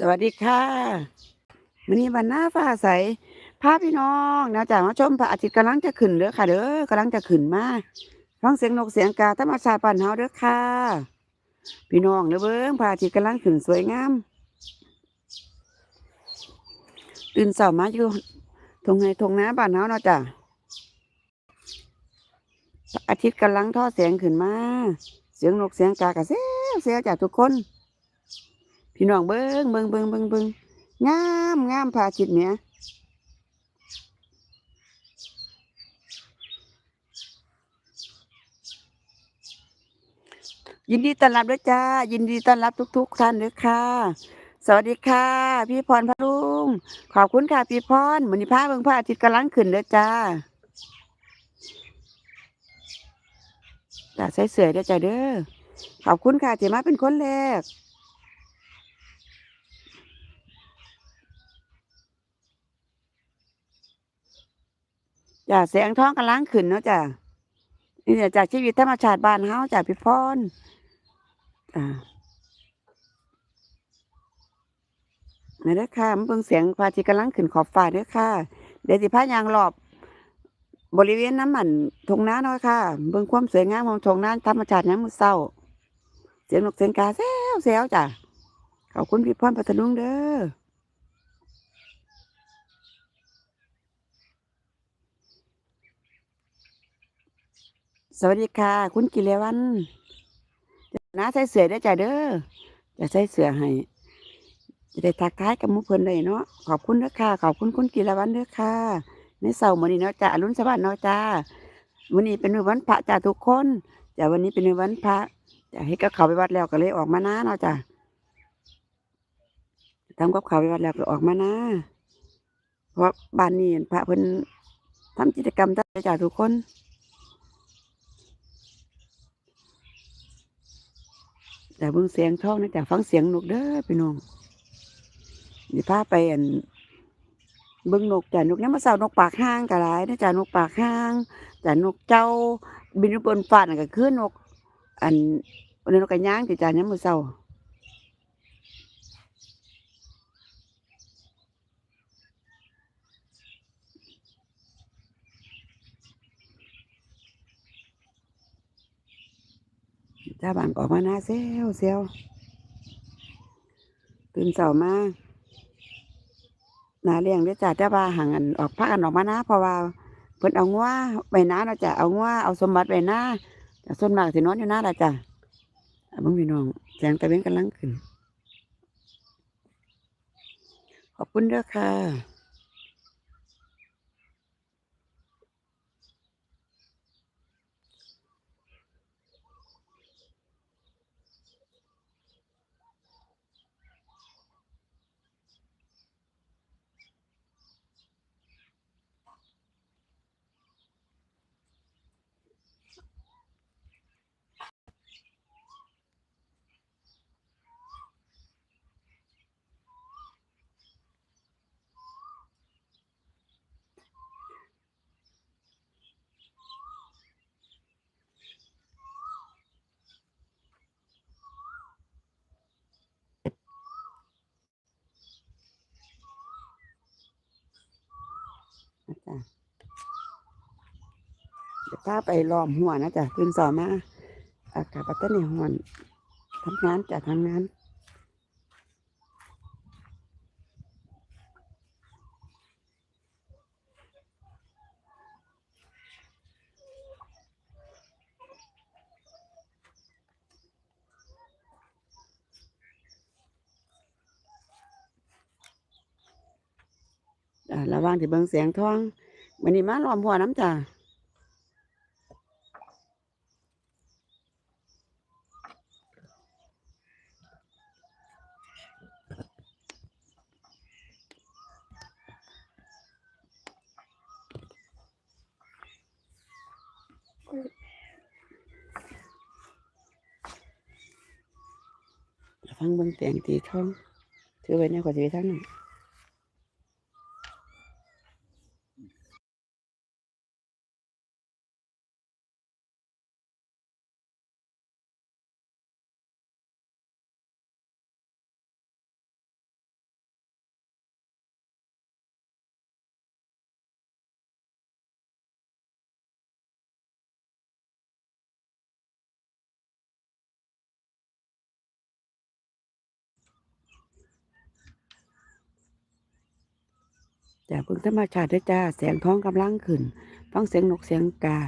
สวัสดีค่ะวันนี้วันหน้าฟ้าใสพาพพี่น้องนะจ๊ะมาชมพระอาทิตย์กำลังจะขึ้นเด้อค่ะเด้อกำลังจะขึ้นมาฟังเสียงนกเสียงกาธรรมชาติป่านเฮาเด้อค่ะ พี่น้องเด้อเบิ่งพระอาทิตย์กำลังขึ้นสวยงามตื่นเช้ามาอยู่ทงไห้ทงน้าบ้านเฮาเนาะจ้ะพระอาทิตย์กำลังทอดแสงขึ้นมา เสียงนกเสียงกากระเสียเสียจ้ะทุกคน พี่น้องเบิ้งเบิ้งเบิ้งเบิ้งเบิ้งงามงามพาทิตเนี่ยยินดีต้อนรับด้วยจ้า ยินดีต้อนรับทุก ๆ ท่านด้วยค่ะ สวัสดีค่ะ พี่พรพะลุงขอบคุณค่ะพี่พรมือนี้พาเบิงพระอาทิตย์กำลังขึ้นเด้อจ้าจ้าใส่เสื้อเด้อจ้าเด้อขอบคุณค่ะที่มาเป็นคนแรก จ้ะแสงท้องกำลังขึ้นเนาะจ้ะนี่จากชีวิตธรรมชาติบ้านเฮาจ้ะพี่พรจ้ะนี่ด้ค่ะมันเบิ่งเสียงพระอาทิตย์กำลังขึ้นขอบฟ้าเด้อค่ะ เดี๋ยวสิพายางรอบบริเวณน้ำมันทงน้าเนาะค่ะ เบิ่งความสวยงามของทงน้าธรรมชาติยามมื้อเช้า เสียงนกเสียงกาแซวแซวจ้ะขอบคุณพี่พรพัทลุงเด้อ สวัสดีค่ะ คุณกิเลวันน้าใส่เสื้อได้จ้ะเด้อจะใส่เสื้อให้จะได้ทักทายกับมู่เพิ่นได้เนาะขอบคุณเด้อค่ะ ขอบคุณคุณกิเลวันเด้อค่ะ ในเสาร์มื้อนี้เนาะจ้ะอรุณสวัสดิ์เนาะจ้าวันนี้เป็นวันพระจ้าทุกคนจ้ะวันนี้เป็นวันพระจะให้กับเขาวไปวัดแล้วก็เลยออกมานะเนาะจ้ะทำกับเขาวไปวัดแล้วก็ออกมานะเพราะบ้านนี้พระเพิ่นทำกิจกรรมจ้าจ้าทุกคน แต่เบื้องเสียงท้องนะแต่ฟังเสียงนกเด้อพี่น้องนี่พาไปอันเบื้องนกจ้ะนกนี้มาเศร้านกปากห้างก็หลายนะจ้ะนกปากห้างแต่นกเจ้าบินบนฟ้านั่นก็คือนก อันอันนนกกระย่างติจ้ะยังมื้อเช้า จ้าบานออกมาหน้าเซลเซลตื่นเช้ามาหนาเลี้ยงเด้อจ้ะแต่ว่าห่างกันออกพากันออกมานะเพราะว่าเพิ่นเอางัวไปนาเนาจะเอางัวเอาสมบัติไปนาแต่ส่วนมากสินอนอยู่หน้าล่ะจ้ะอะเบิ่งพี่น้องแสงตะเวนกำลังขึ้น ขอบคุณด้อค่ะ นะจ๊ะเดี๋ยวพาไปล้อมหัวนะจ๊ะคืนสอมาอากาศปัตตานีหอนทำงานจ้ะทำงาน ระหว่างที่เบิ่งเสียงท้องวันนี้มาล้อมหัวน้ำจ้ะฟังเบิ่งเสียงตีท้องถือไว้ในขวดสีทั้งนั้น จ้ะเบิ่งธรรมชาติเด้จ้าแสงท้องกำลังขึ้นฟังเสียงนกเสียงกา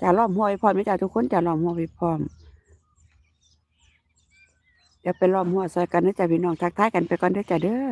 จ่าล้อมหัวไว้พร้อมไหมจ้าทุกคนจ่าล้อมหัวไว้พร้อมเดี๋ยวไปล้อมหัวใส่กันนะจ้าพี่น้องทักทายกันไปก่อนได้จ้าเด้อ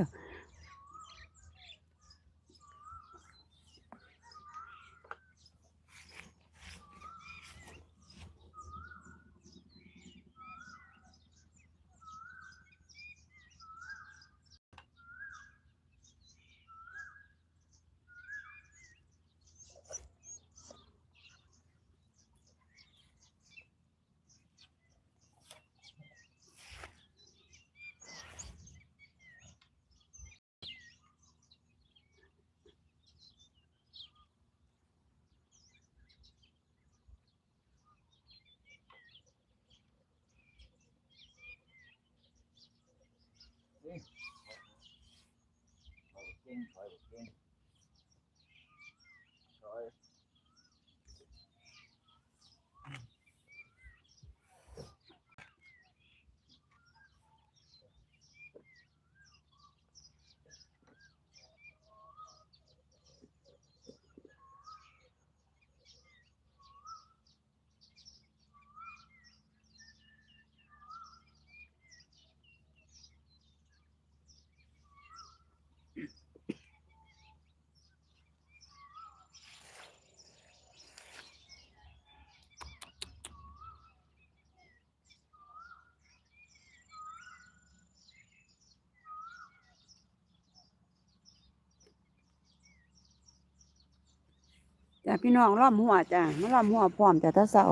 จ้าพี่น้องล้อมหัวจ้ามาล้อมหัวพร้อมจ้าตาเศร้า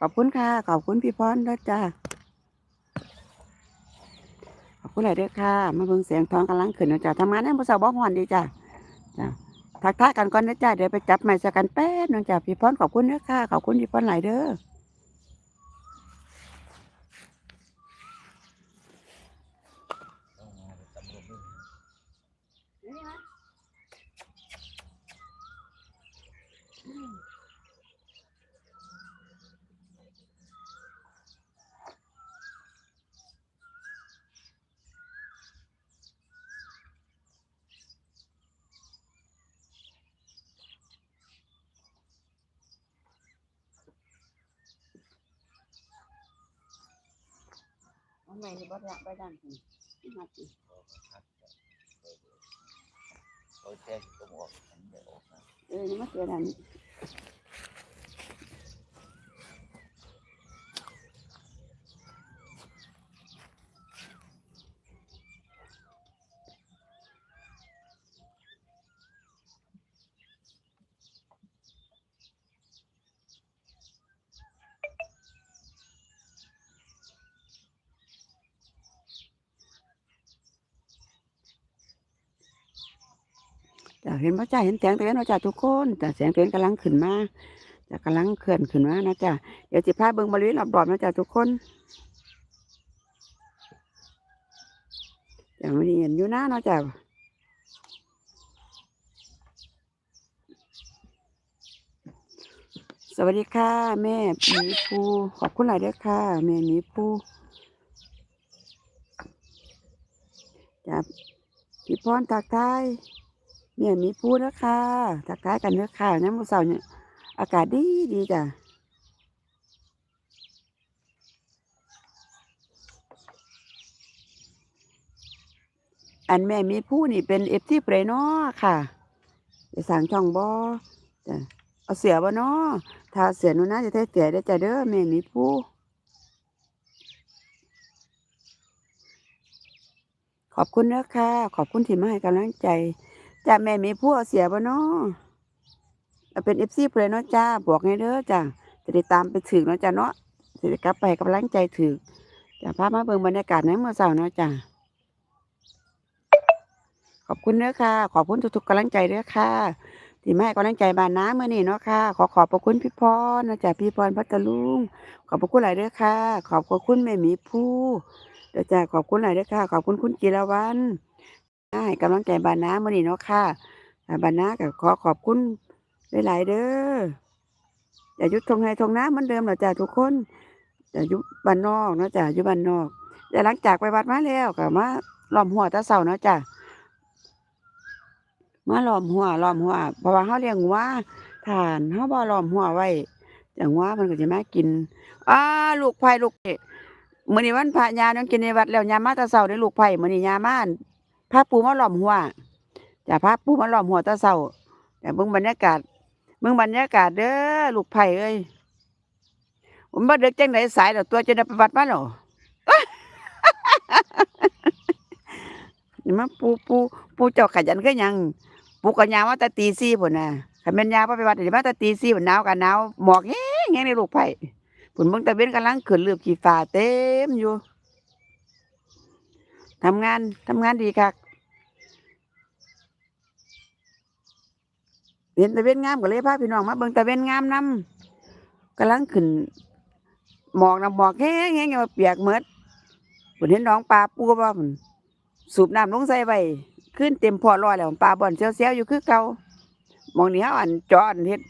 ขอบคุณค่ะ ขอบคุณพี่พรด้วยจ้าขอบคุณหลายเด้อค่ะมาเบิ่งเสียงท้องกำลังขึ้นนะจ้าทำงานในบ่เศร้าบ้องหอนดีจ้าจ้าทักทายกันก่อนนะจ้าเดี๋ยวไปจับใหม่สักกันแป๊บนึงจ้าพี่พรขอบคุณเด้อค่ะ ขอบคุณพี่พรหลายเด้อ ไมนี่บ่ได้ไปด้านนี้มาสิ tôi che thì có một anh để ổn เออนี่มาเจอด้านนี้ เห็นพ่อจ้าเห็นแสงเตือนพ่อจ้าทุกคนแต่แสงเตือนกำลังขึ้นมาจะกำลังเคลื่อนขึ้นมานะจ้ะเดี๋ยวจิพาเบิ่งบริเวณรอบๆนะจ้ะทุกคนจ้ะมันเห็นอยู่นะเนาะจ้ะสวัสดีค่ะ แม่หมีภูขอบคุณหลายเด้อค่ะ แม่หมีภูจ้ะพี่พรทักทาย เนี่ยมีพูดแล้วค่ะทักทายกันเด้อค่ะน้ำมือเสาร์เนี่ยอากาศดีดีจ้ะอันแม่มีผู้นี่เป็นเอฟซีเปรนอค่ะไปสั่งช่องบอจ้ะเอาเสือบ่นาะถ้าเสือหนูน่าจะได้เสือได้จ้ะเด้อแม่มีผู้ขอบคุณเด้อค่ะ ขอบคุณที่มาให้กำลังใจ จ้าแม่มีผู้เอาเสียบ่เนาะเอาเป็นเอฟซีเพลเนาะจ้าบอกให้เด้อจ้าจะได้ตามไปถึงเนาะจ้าเนาะจะได้กลับไปกำลังใจถึงจ้าพามาเบิ่งบรรยากาศในเมื่อเช้าเนาะจ้าขอบคุณเด้อค่ะ ขอบคุณทุกๆกำลังใจเด้อค่ะที่มาให้กำลังใจบานน้ำเมื่อนี้เนาะค่ะ ขอขอบพระคุณพี่พรนะจ้าพี่พรพัทลุงขอบพระคุณหลายเด้อค่ะ ขอบพระคุณแม่มีผู้เด้อจ้าขอบคุณหลายเด้อค่ะ ขอบคุณคุณจิรวรรณ ให้กำลังใจบานน้ำมื่อนี้เนาะค่ะบานน้าก็ขอขอบคุณหลายๆเด้ออย่ายุดทงไห้ทงน้ำเหมือนเดิมหรอจ้ะทุกคนอย่ายุดบ้านนอกเนาะจ้ะอยู่บ้านนอกแต่หลังจากไปวัดมาแล้วก็มาล้อมหัวตาเสาเนาะจ้ะมาล้อมหัวหลอมหัวเพราะว่าเฮาเลี้ยงวัวถ้าเฮาบ่ล้อมหัวไว้จังว่ามันก็สิมากินอ้าลูกไผ่ลูกเมื้อนี้วันพระยาน้องกินในวัดแล้วยามาต่เช้าเด้ลูกไผ่เมื้อนี้ยามมา อั่นพปูมาหล้อมหัวจ้ะพาปู่มาหล้อมหัวต่เช้าแต่เบิ่งบรรยากาศเบิ่งบรรยากาศเด้อลูกไผ่เอ้ยผมบ่เดึกจังไดสายแล้วตัวจะได้ไปวัดมาหรอนี่มาปูปูปูเจ้าขยันก็ยังปูก็ยามว่าแต่ตีสี่พุ่นน่ะคันแม่นยามว่าไปวัดนี่มาแต่ตีสี่พุ่นหนาวกันหนาวหมอกแห้งแห้งในลูกไผ่พุ่นเบิ่งตะเว้นกำลังขึ้นเลือบขี้ฟ้าเต็มอยู่ ทำงานทำงานดีคักเห็นตะเวนงามก็เลยพาพี่น้องมาเบิ่งตะเวนงามนํกำลังขึ้นหมอกนะหมอกแห้งแห้งอย่าเปียกหมดพุ่นเห็นน้องปลาปูบ่พุ่นสูบน้ำลงใส่ไว้ขึ้นเต็มพอรอยแล้วปลาบ่อนเซียวๆอยู่คือเก่ามองนี้เฮาอันจอดเฮ็ด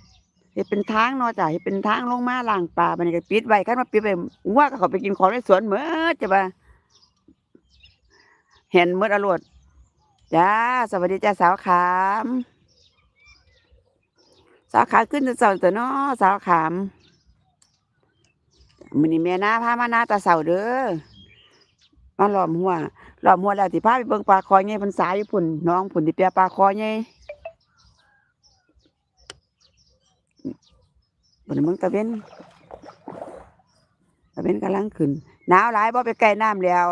เฮ็ดเป็นทางเนาะจ้ะเฮ็ดเป็นทางลงมาล่างปลาบันก็ปิดไว้คันว่าปิดไว้ว่าเขาไปกินของในสวนหมดจ้ะบ่า เห็นหมดอรวดจ้า สวัสดีจ้าสาวขาม สาวขามขึ้นเช้าต่เนาะสาวขามมือนี้แม่นาพามานาตาเช้าเด้อมาหลอมหัวรอบหัวแล้วสิพาไปเบิ่งปลาคอใหญ่เพิ่นสายอยู่พุ่นน้องพุ่นที่เปียปลาคอใหญ่บ่ได้เบิ่งตะเวนตะเวนกำลังขึ้นหนาวหลายบ่ไปใกล้น้ำแล้ว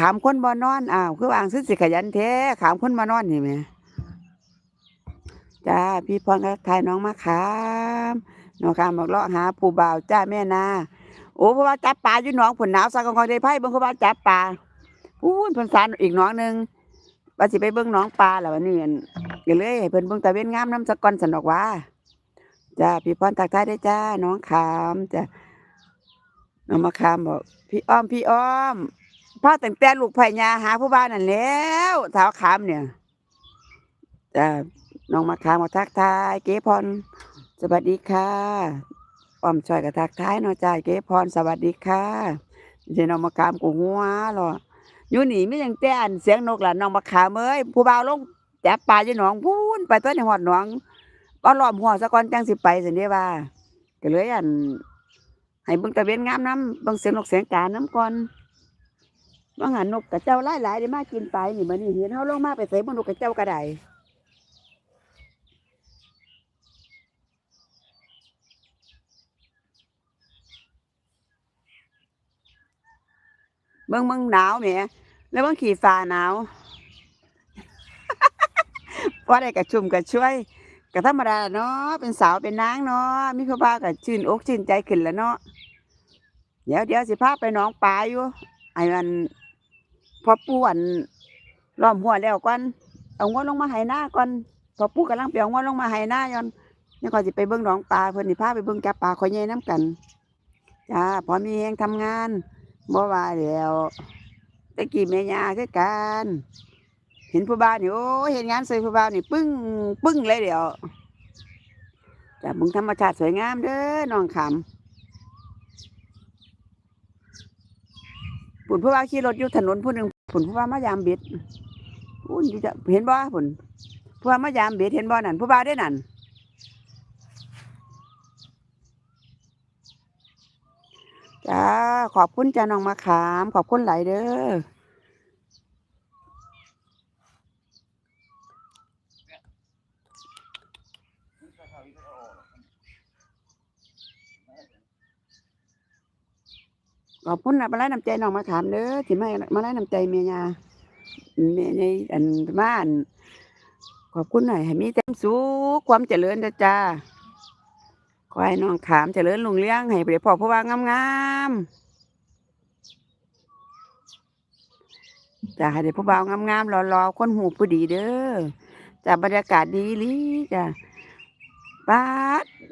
ขามคนบ่นอนอ้าวคือวางซื้อสิขยันแท้ขามคนมานอนนี่แหมจ้าพี่พรก็ทายน้องมาขามน้องขามบอกเลาะหาผู้บ่าวจ้าแม่นาโอ้เพราะว่าจับปลาอยู่หนองผลหนาวสักกองได้ไพ่เบิ่งเขาว่าจับปลาพูนเพิ่นสานอีกหนองหนึ่งว่าสิไปเบิ่งหนองปลาแล้ววันนี้อั่นก็เลยเพิ่นเบิ่งตะเวนงามน้ำสะกอนสันดอกว่าจ้าพี่พรตักทายได้จ้าน้องขามจ้าน้องมาขามบอกพี่อ้อมพี่อ้อม พาตั้งแต่ลูกไผ่ยาหาผู้บ้านนั่นแล้วสาวขามเนี่ยจ้าน้องมาขามมาทักทาย เก๋พรสวัสดีค่ะอ้อมช่วยกับทักทายเนาะจ้าเก๋พรสวัสดีค่ะเจน้องมะขามกูหัวหรออยู่นี่ไม่ยังแต่อันเสียงนกหล่ะน้องมะขามเอ้ยผู้บ่าวลงจับปลาอยู่หนองพูนไปต้นในหอดหนองเอาหลอมหัวซะกอนจังสิไปสิเด้ว่าก็เลยอันให้เบิ่งตะเวนงามน้ำเบิ่งเสียงนกเสียงกาน้ำก่อน บางหันนกกระเจ้าหลายๆได้มากินไปนี่มันนี่เห็นเฮาลงมาไปใส่บ่นกกระเจ้าก็ได้เบิ่งเบิ่งหนาวแหมแล้วเบิ่งขี่ฟ้าหนาวว่าได้กระชุ่มกระช่วยก็ธรรมดาเนาะเป็นสาวเป็นนางเนาะมีพ่อบ้าก็ชื่นอกชื่นใจขึ้นแล้วเนาะเดี๋ยวเดี๋ยวสิพาไปหนองปลาอยู่ไอ้มัน พอปูอันล้อมหัวแล้วก่อนเอางวลงมาให้หน้าก่อนพอปูกำลังเปียงวลงมาให้หน้าย้อนนี่ก็สิไปเบิ่งหนองปลาเพิ่นสิพาไปเบิ่งจับปลาขอยใหญ่น้ำกันจ้าพอมีแรงทำงานบ่ว่าแล้วตะกี้แม่ยาคือกันเห็นผู้บ่าวนี่โอ้เห็นงานใส่ผู้บ่าวนี่ปึ้งปึ้งเลยเดี๋ยวจากมึงธรรมชาติสวยงามเด้อน้องขำ ผุนผู้ว่าขี่รถอยู่ถนนผู้หนึ่งผุนผู้ว่ามายามเบ็ดอุ้นี่จะเห็นบ่ผุนผู้ว่ามายามเบ็ดเห็นบ่นั่นผู้ว่าได้นั่นจ้าขอบคุณจ้าน้องมาขาม ขอบคุณหลายเด้อ ขอบคุณนะมาไล่น้ำใจน้องมะขามเด้อที่มามาไล่น้ำใจเมียยาเมียในอันบ้านขอบคุณหน่อยให้มีแต่ความสุขความเจริญจ้าจ้าขอให้น้องขามเจริญลุงเลี้ยงให้ไปพ่อผู้ว่างามๆจ้าให้ได้ผู้บ่าวงามๆรอๆคนหูผู้ดีเด้อจ้าบรรยากาศดีลีจ้าป้า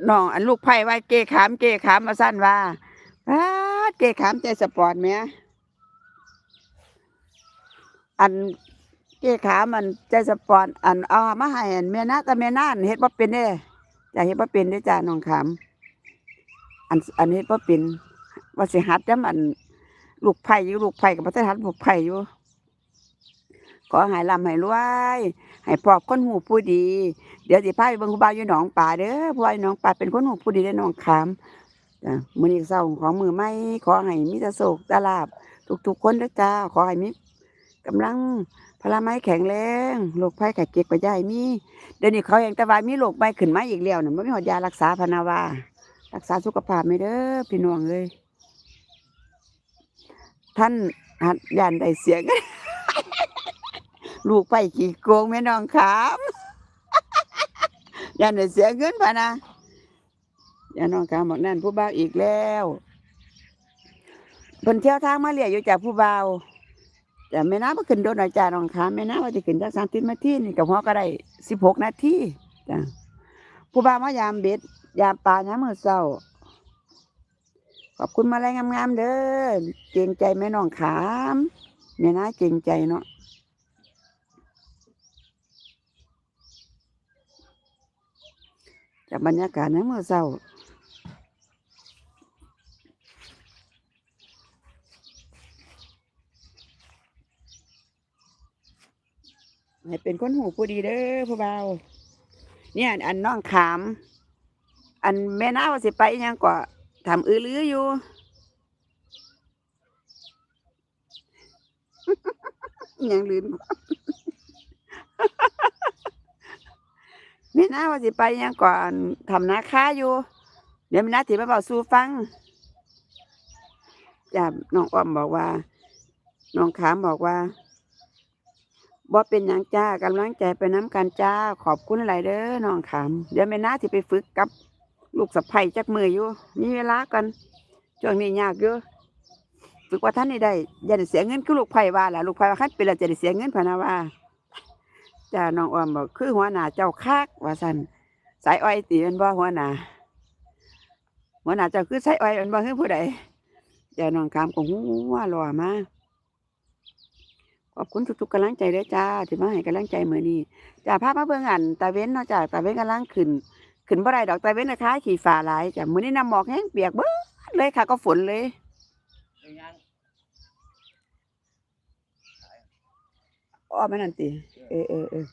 น้องอันลูกไผ่ไว้เกขามเกขามมาสั้นว่า ป้าเกขามใจสปอร์ตแหมอันเกขามันใจสปอร์ตอันเอามาให้อันแม่นาแต่แม่นานเฮ็ดบ่เป็นเด้จ้าเฮ็ดบ่เป็นเด้จ้าน้องขามอันอันเฮ็ดบ่เป็นว่าสิหัดจำอันลูกไผ่อยู่ลูกไผ่กับบ่ทันหัดลูกไผ่อยู่ขอให้ร่ำให้รวยให้ปอบคนหูผู้ดี เดี๋ยวสิพาไปเบิ่งผู้บ่าวอยู่หนองป่าเด้อผู้บ่าวอยู่หนองป่าเป็นคนหูผู้ดีได้น้องขาม จ้ะมื้อนี้เช้าของมือใหม่ขอให้มีแต่โศกตลาบทุกๆคนเด้อจ้าขอให้มีกำลังพลาไม้แข็งแรงโรคภัยไข้เจ็บก็อย่าให้มีเดี๋ยวนี้เขาเองต่ว่ามีโรคใหม่ขึ้นมาอีกแล้วน่ะบ่มีหอดยารักษาพนาวารักษาสุขภาพไม่เด้อพี่น้องเอ้ยท่านหัดยานได้เสียง ลูกไปกี่โกงแม่น้องขามยันได้เสียเงินพะนะ ยานน้องขามบอกนั่นผู้บ่าวอีกแล้วเพิ่นเที่ยวทางมาเรียอยู่จากผู้บ่าวแต่แม่น้าบ่ขึ้นโดนอาจารย์น้องขาแม่น้าว่าจะขึ้นจากสามสิบนาที่นี่กับหัวก็ได้สิบหกนาทีจ้ะผู้บ่าวมายามเบ็ดยามปลายามมื้อเช้าขอบคุณมาแรงงามๆเด้อเกรงใจแม่น้องขามแม่น้าเกรงใจเนาะจากบรรยากาศในเมื่อเช้า ให้เป็นคนหูผู้ดีเด้อผู้เบาเนี่ย อันน้องขาม อันแม่น้าว่าสิไปยังก็ทำอือลืออยู่ยังลืนแม่น้าว่าสิไปยังก่อนทำนาค้าอยู่ เดี๋ยวแม่น้าถือมาบอกสู่ฟังจ้าน้องอ้อมบอกว่า น้องขามบอกว่า บ่เป็นหยังจ้ากำลังใจไปน้ำกันจ้า ขอบคุณหลายเด้อน้องขามเดี๋ยวแม่น้าที่ไปฝึกกับ ลูกสะใภ้จักมืออยู่ มีเวลากันช่วงนี้ยากอยู่ฝึกว่าท่านนี่ได้อย่าได้เสียเงินคือลูกไผ่ว่าล่ะลูกไผ่ว่าคันเป็นแล้วจะได้เสียเงินพนะว่าจ้าน้องอ้อมบอกคือหัวหน้าเจ้าคักว่าซั่นสายอ้อยตีเป็นบ่หัวหน้าหัวหน้าเจ้าคือสายอ้อยเป็นบ่คือผู้ใดจ้าน้องคำก็หูว่ารอมา ขอบคุณทุกๆกำลังใจด้อจ้าที่มาให้กำลังใจมือนี้จ้าพามาเบิ่งอันตาเว้นเนาะจ้าตาเว้นกำลังขึ้น ขึ้นบ่ได้ดอกตาเว้นนะคะขี่ฟ้าหลายจ้ะมื้อนี้น้ำหมอกแห้งเปียกเบิดเลยค่ะ ก็ฝนเลยอ้อมมันนั่นติเออเออเออ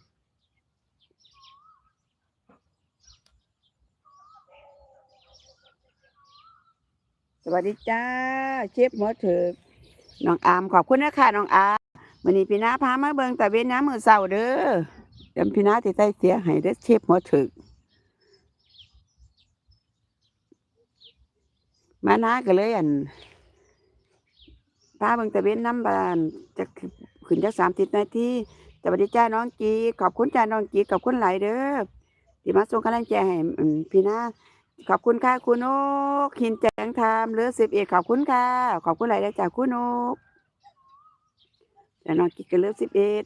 สวัสดีจ้าเชฟหมอเถิกน้องอามขอบคุณนะคะน้องอาม มื้อนี้พี่น้าพามาเบิงตะเวนน้ำมือเช้าเด้อเดี๋ยวพี่น้าสิใส่เสียให้เด้เชฟหมอถิกมาน้าก็เลยอันพาเบิงตะเวนน้ำบานจะขึ้นจัก30นาทีสวัสดีจ้าน้องจีขอบคุณจ้าน้องจีขอบคุณหลายเด้อที่มาส่งกำลังใจให้พี่น้าขอบคุณค่ะคุณนกหินแจงทามหรือสิบเอกขอบคุณค่ะ ขอบคุณหลายเลยจากคุณนก แต่น้องกิกกันเลือสิบเอ็ด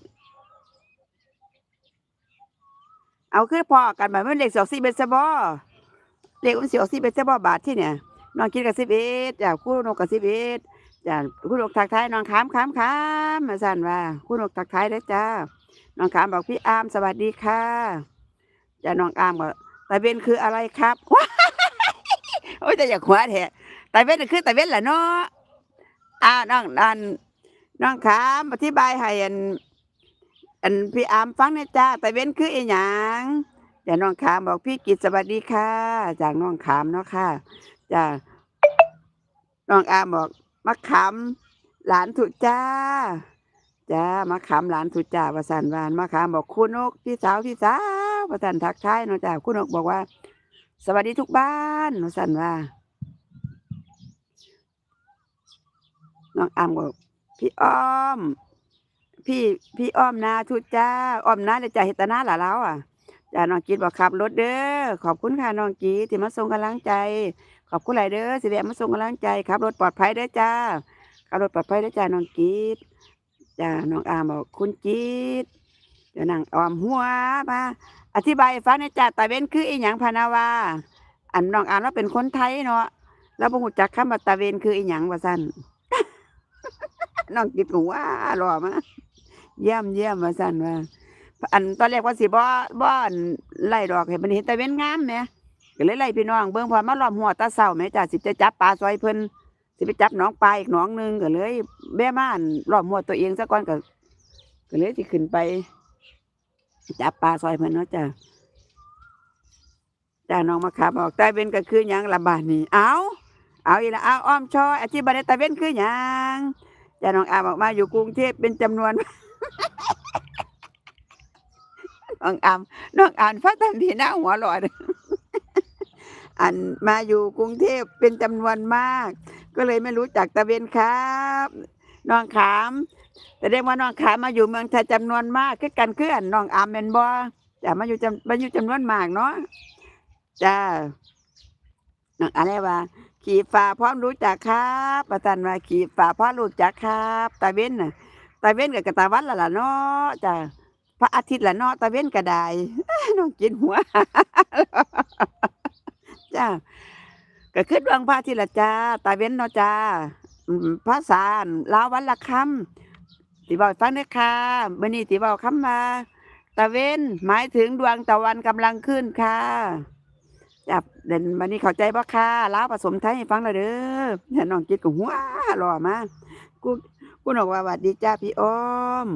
เอาขึ้นพอกันแบบไม่เลขสองสี่เป็นซะบ่เลขมันสี่สี่เป็นซะบ่บาทที่เนี่ยน้องกินกับสิบเอ็ดจากคุณนกกับสิบเอ็ดจากคุณนกทักทายน้องขามขามขามมาสั่นว่าคุณนกทักทายได้จ้าน้องขามบอกพี่อามสวัสดีค่ะจ้าน้องอามก็ตาเวนคืออะไรครับโอ้ยแต่อยากหัวแท้ตาเวนคือตาเวนแหละเนาะอ่าน้องอัน น้องขามอธิบายให้อัน อันพี่อามฟังนะจ้าตาเวนคืออีหยังแต่น้องขามบอกพี่กิตสวัสดีค่ะ จากน้องขามเนาะค่ะจ้าน้องอามบอกมะขามหลานถุจ้าจ้ามะขามหลานถุจ้าประสานวานมะขามบอกคุณนกพี่สาวพี่สาวประสันทักทายเนาะจ้าคุณนกบอกว่า สวัสดีทุกบ้านเนาะสันว่าน้องอามบอก พี่อ้อม พี่พี่อ้อมนาทุจ้าอ้อมนาเดี๋ยวจ่าเฮตนาหล่ะแล้วอะจ้าน้องกีดบอกขับรถเด้อขอบคุณค่ะน้องกีดที่มาส่งกำลังใจ ขอบคุณหลายเด้อสิแวะมาส่งกำลังใจขับรถปลอดภัยเด้อจ้าขับรถปลอดภัยเด้อจ้าน้องกีดจ้าน้องอามบอกคุณกีดเดี๋ยวนั่งออมหัวมาอธิบายให้ฟังนะจ๊ะตาเว้นคืออีหยังพะนาวาอันน้องอาว่าเป็นคนไทยเนาะแล้วบ่ฮู้จักคำว่าตาเวนคืออีหยังว่าซั่น น้องกิดก็ว่ารอมาเยี่ยมเยี่ยมว่าซั่นว่าอันตอนแรกว่าสิบ่บ่อนไล่ดอกให้มันเห็นตาเว้นงามแหมก็เลยไล่พี่น้องเบิ่งพอมาล้อมหัวตาเศร้าแหมจ้ะสิจะจับปลาซอยเพิ่นสิไปจับหนองปลาอีกหนองหนึงก็เลยแม่มานล้อมหัวตัวเองซะก่อนก็ก็เลยสิขึ้นไปจับปลาซอยเพิ่นเนาะจ้ะจ้าน้องมาขาบอกตาเว้นก็คือหยังละบาดนี้เอาเอาอีละเอาอ้อมชอยอธิบายได้ตาเว้นคือหยัง จ้าน้องอามออกมาอยู่กรุงเทพเป็นจำนวนน้องอามน้องอามฟังทันทีหน้าหัวหลอดอันมาอยู่กรุงเทพเป็นจำนวนมาก ก็เลยไม่รู้จักตะเวนครับน้องขามแต่เรียกว่าน้องขามมาอยู่เมืองไทยจำนวนมากคือกันเคืออันน้องอามเป็นบ่จะมาอยู่จำมาอยู่จำนวนมากเนาะจ้าน้องอะไรว่า ขี่ฝ่าพร้อมรู้จักครับประตันว่าขี่ฝ่าพร้อมรู้จักครับตะเวนน่ะตะเวนกับกบตะวันละล่ะเนาะจ้าพระอาทิตย์ละเนาะตะเวนก็ได้น้องกินหัวจ้าก็คือดวงพระอาทิตย์ละจ้าตาเว้นเนาะจ้าอืมภาษาลาวันละคำติบอกฟังเด้ค่ะมื่อนี้ติบอกคำมาตาเว้นหมายถึงดวงตะวันกำลังขึ้นค่ะ จับเด่นวันนี้เข้าใจบ่ค่ะลาวผสมไทยให้ฟังเลยเด้อเนี่ยน้องกิดกับหัวหล่อมากกูกูบอกว่าหวัดดีจ้าพี่อ้อม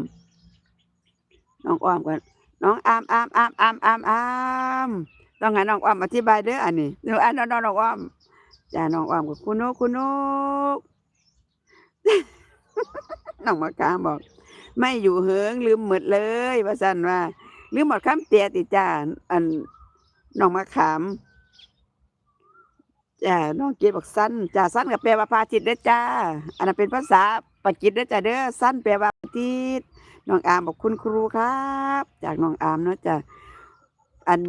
น้องอ้อมก่อนน้องอามอามอามอามอามอามต้องให้น้องอ้อมอธิบายเด้ออันนี้เดี๋ยวอันน้องน้องน้องอ้อมจ้าน้องอ้อมกับคุณนกคุณนกน้องมะขามบอก ไม่อยู่เหิงลืมหมดเลยว่าสันว่าลืมหมดคำเตียติจ้าอันน้องมะขาม จ้าน้องเกียรติบอกสั้นจ้าสั้นกับแปลว่าพระอาทิตย์เด้อจ้า อันนั้นเป็นภาษาปากีสเด้อจ้าเด้อสั้นแปลว่าอาทิตย์น้องอามบอกคุณครูครับ จากน้องอามเนาะจ้าอัน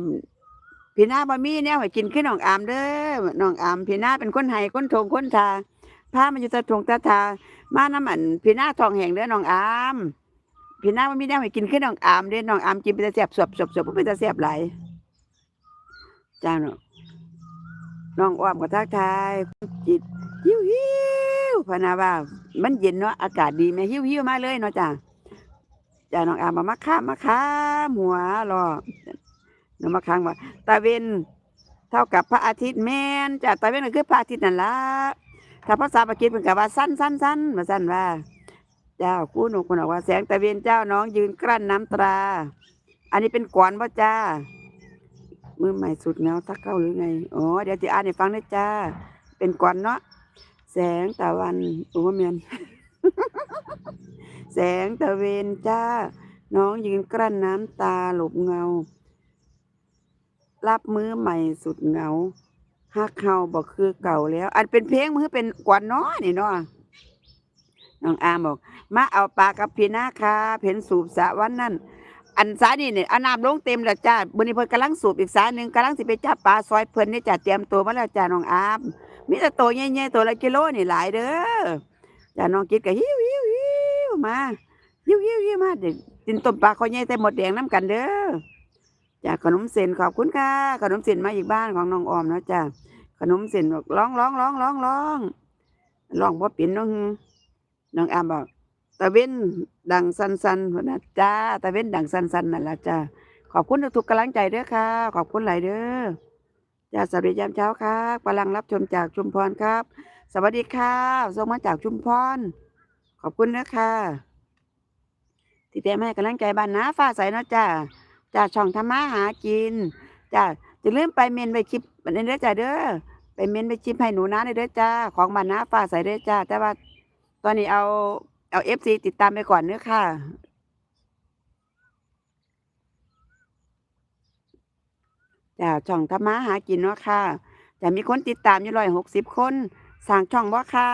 พี่นาบ่มีเนี่ยให้กินขึ้นน้องอามเด้อน้องอามพี่นาเป็นคนไห้คนทงคนทาพามาอยู่ตะทงตะทา มาน้ำอันพี่นาทองแห่งเด้อน้องอามพี่นาบ่มีเนี่ยให้กินขึ้นน้องอามเด้อน้องอามกินไปแต่แซ่บสวบสวบสวบบ่เป็นแต่แซ่บหลจ้าเนาะ น้องอ้อมก็ทักทายจิตหิวหิวพนาว่า มันเย็นเนาะอากาศดีแม่หิวหิวมาเลยเนาะจ้าจ้าน้องอามมามาข้ามมาข้ามหัวรอน้องมาค้างว่าตาเวนเท่ากับพระอาทิตย์แมนจ้ะตาเวนก็คือพระอาทิตย์นั่นละถ้าภาษาปากีสเป็นกับว่าสั้นสั้นสั้นมาสั้นว่า เจ้าคู่หนูคนบอกว่าแสงตะเวนเจ้าน้องยืนกลั้นน้ำตรา อันนี้เป็นกวนพ่จ้า มือใหม่สุดเงาทักเข้าหรือไง อ๋อ เดี๋ยวจะอ่านให้ฟังนะจ้า เป็นกวนเนาะ แสงตะวันโอ้เมียน แสงตะเวนจ้า น้องยืนกลั้นน้ำตาหลบเงา รับมือใหม่สุดเงาฮักเฮาบอกคือเก่าแล้ว อันเป็นเพลงมือเป็นกวนเนาะนี่เนาะน้องอามบอก มาเอาปลากับพี่นาคาเห็นสูบสะวันนั้น อันสานี่เนี่ยอาน้ำลงเต็มแล้วจ้าบุญเพิ่นกำลังสูบอีกสาหนึ่งกำลังสิไปจับปลาซอยเพิ่นนี่จ้าเตรียมตัวมาแล้วจ้าน้องอามมีแต่ตัวใหญ่ๆตัวละกิโลนี่หลายเด้อจ้าน้องกิดก็หิวหิวหิวมาหิวหิวหิวมาเด็กกินต้มปลาคอใหญ่แต่หมดแดงน้ำกันเด้อจ้าขนมเส้นขอบคุณค่ะขนมเส้นมาอีกบ้านของน้องออมเนาะจ้าขนมเส้นบอกร้องร้องร้องร้องร้องร้องว่าปิ่นน้องน้องอามบอก ตะเว้นดังสันสันๆนะจ้าตะเว้นดังสันสันๆนั่นละจ้าขอบคุณทุกๆกำลังใจเด้อค่ะ ขอบคุณหลายเด้อจ้าสวัสดียามเช้าครับกำลังรับชมจากชุมพรครับ สวัสดีค่ะส่งมาจากชุมพร ขอบคุณนะคะที่เตมให้กำลังใจบ้านนาฟ้าใสเนาะจ้าจ้าช่องทำมาหากินจ้าจะลืมไปเมนไปคลิปอันเด้อจ้าเด้อไปเมนไปคลิปให้หนูนะเด้อจ้าของบ้านนาฟ้าใสเด้อจ้าแต่ว่าตอนนี้เอา เอาเอฟซีติดตามไปก่อนเด้อค่ะ จ้าช่องทำมาหากินเนาะค่ะจะมีคนติดตามอยู่ร้อยหกสิบคนสั่งช่องบ่ค่ะ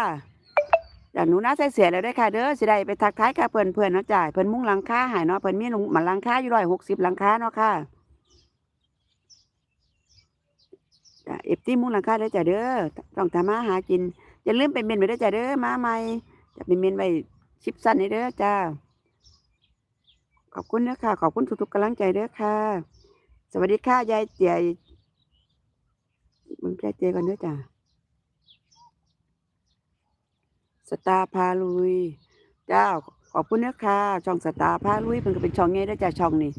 จ้าหนูนะใส่เสียแล้วด้อค่ะเด้อสิได้ไปทักทายกับเพื่อนเพื่อนเนาะจ้ายเพื่อนมุ้งหลังคาหายเนาะเพื่อนมีหนุมาหลังคาอยู่ร้อยหกสิบหลังคาเนาะค่ะจะเอฟซีมุงหลังคาเด้จ้ะเด้อต้องทำมาหากินอย่าลืมไปเมนไปเด้จ้ะเด้อมาใหม่จะไปเมนไว้ ชิปสั้นให้เด้อจ้า ขอบคุณเด้อค่ะ ขอบคุณทุกๆกำลังใจเด้อค่ะ สวัสดีค่ะ ยายเจียมึงยายเจียก่อนเด้อจ้า สตาพาลุยเจ้า ขอบคุณเด้อค่ะ ช่องสตาพาลุยเพิ่นก็เป็นช่องใหญ่เด้อจ้าช่องนี้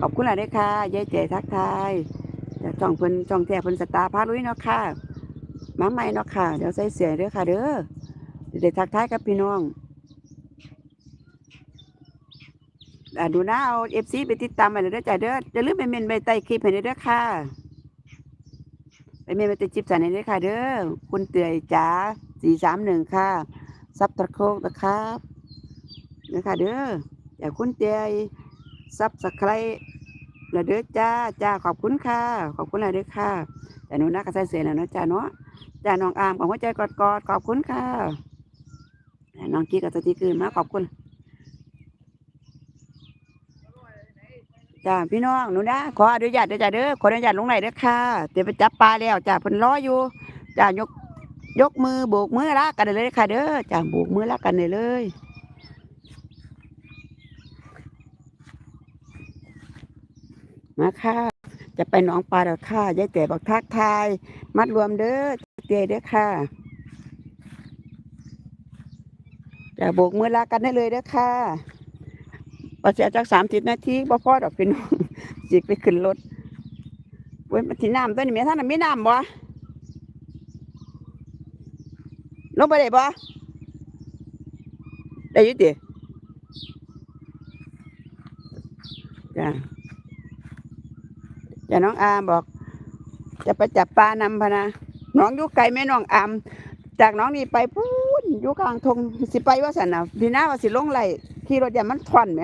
ขอบคุณหลายเด้อค่ะ ยายเจียทักทายจากช่องเพิ่นช่องแท้เพิ่นสตาพาลุยเนาะค่ะมาใหม่เนาะค่ะ เดี๋ยวใส่เสียเด้อค่ะ เด้อเดี๋ยวทักทายกับพี่น้อง อ่าดูนะเอาเอฟซีไปติดตามไปเลยเด้อจ้าเด้อจะลืมไปเมนใบใต้คลิปให้เด้อค่ะไปเมนใบใต้คลิปใส่ในเด้อค่ะ เด้อคุณเตยจ๋าสี่สามหนึ่งค่ะซับตะโคกนะครับเด้อค่ะเด้ออย่าคุณเตยซับสไครแล้วเด้อจ้าจ้าขอบคุณค่ะ ขอบคุณหลาเด้อค่ะ แต่หนูนักก็ใสเสียแล้วนะจ้าเนาะจ้าน้องอามของหัวใจกอดกอดขอบคุณค่ะอ่น้องกี้กับสติคือมาขอบคุณ จ้าพี่น้องหนูนะขออนุญาตเด้อจ้าเด้อขออนุญาตลงไหนเด้อค่ะเดี๋ยวไปจับปลาแล้วจ้าเพิ่นรออยู่จ้ายกยกมือโบกมือลากันได้เลยค่ะ เด้อจ้าโบกมือลากันได้เลยมาค่ะจะไปหนองปลาแล้วค่ะยายแต่บอกทักทาย มัดรวมเด้อเตี้ยเด้อค่ะจะโบกมือลากันได้เลยเด้อค่ะ พอเสียจากสามสิบนาทีบ่พอดอกพี่น้องจิกไปขึ้นรถเว้ยมันที่น้ำตัวนี้แม่ท่านน่ะมีน้ำบ่ลงไปได้บ่ได้ยุติจ้าจ้าน้องอามบอก จะไปจับปลานำพะนะน้องอยู่ไกลแม่น้องอามจากน้องนี่ไปพูนอยู่กลางทงสิไปว่าสันนะพี่น้าว่าสิลงไหลขี่รถอย่ามันทวนไหม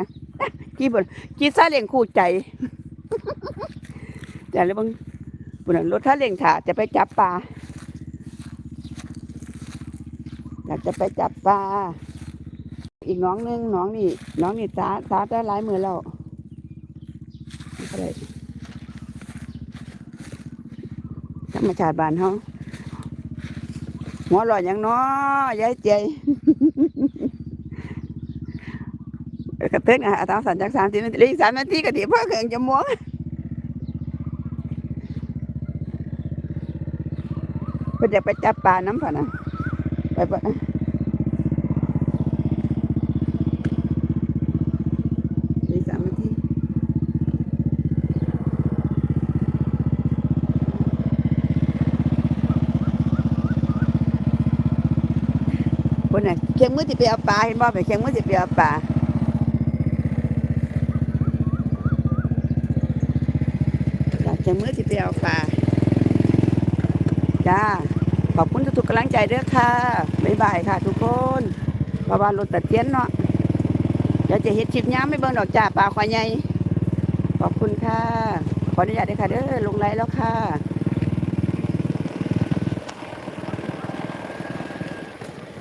ขี่บนขี่ซาเล้งคู่ใจจ้าแล้วเบังบนนรถซาเล้งถ่าจะไปจับปลาอยากจะไปจับปลาอีกน้องนึงน้องนี่น้องนี่ตาตาได้หลายมือแล้วก็เลยธรรมชาติบ้านเฮาหัวเรอยอย่างน้อยายเจย กระ เทิงอะตามสันจากสามสิบนาทีอีกสามนาทีก็ดีเพื่อเกินจะม่วงเพื่อจะไปจับปลาน้ำผ่านะไปปะคนน่ะเคียงมือที่ไปเอาปลาเห็นบ่ไปเคียงมือที่ไปเอาปลา อยาก จะมือที่ไปเอาปลาจ้าขอบคุณทุกๆกำลังใจเด้อค่ะบ๊ายบายค่ะ ทุกคนเพราะว่ารถตัดเทียนเนาะเดี๋ยวจะเห็ดชิบย้ำไม่เบิ่งดอกจ้าปลาควายใหญ่ขอบคุณค่ะ ขออนุญาตด้วยค่ะเด้อลงไลน์แล้วค่ะ